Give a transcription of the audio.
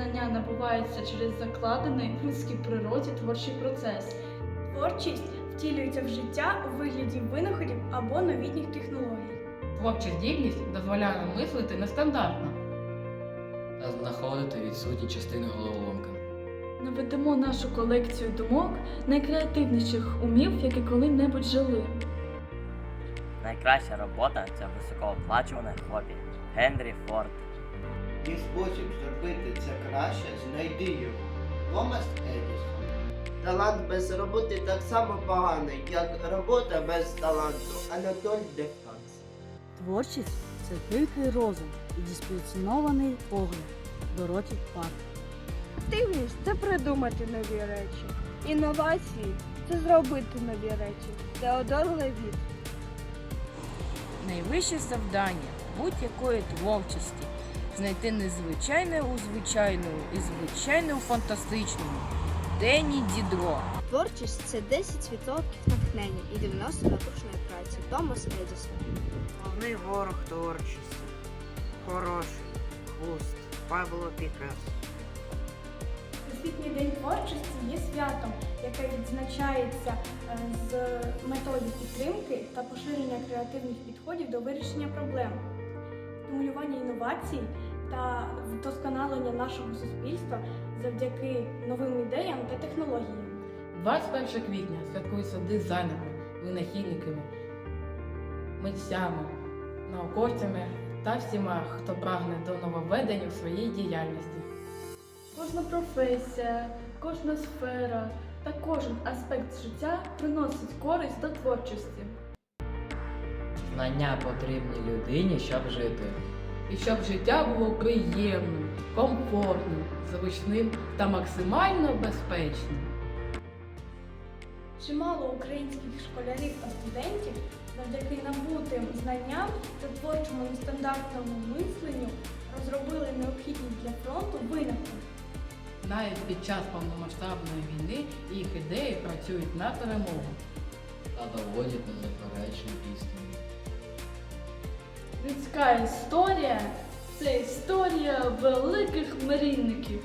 знання набуваються через закладений в людській природі творчий процес. Творчість втілюється в життя у вигляді винаходів або новітніх технологій. Творча здібність дозволяє нам мислити нестандартно. та знаходити відсутні частини головоломки. Наведемо нашу колекцію думок найкреативніших умів, які коли-небудь жили. Найкраща робота це високооплачуване хобі. Генрі Форд. І спосіб зробити це краще, знайди його. Томас Едісон. Талант без роботи так само поганий, як робота без таланту. Анатоль Дефранс. Творчість це пилкий розум і дисциплінований погляд. Дороті Парк. Активність це придумати нові речі. Інновації це зробити нові речі. Теодор Левіт. Найвище завдання будь-якої творчості знайти незвичайне у звичайному і звичайне у фантастичному. Дені Дідро. Творчість це 10% натхнення і 90% напруженої праці. Томас Едісон. Головний ворог творчості. Хороший. Хуст. Пабло Пікассо. Всесвітній день творчості є святом, яке відзначається е, з метою підтримки та поширення креативних підходів до вирішення проблем, стимулювання інновацій та вдосконалення нашого суспільства завдяки новим ідеям та технологіям. 21 квітня святкується дизайнерами, винахідниками, митцями, науковцями та всіма, хто прагне до нововведень у своїй діяльності. Кожна професія, кожна сфера та кожен аспект життя приносить користь до творчості. Знання потрібні людині, щоб жити. І щоб життя було приємним, комфортним, зручним та максимально безпечним. Чимало українських школярів та студентів завдяки набутим знанням та творчому нестандартному мисленню розробили необхідні для фронту винаходи. Навіть під час повномасштабної війни їх ідеї працюють на перемогу. Та доводять незаперечну істину. Людська історія це історія великих мрійників.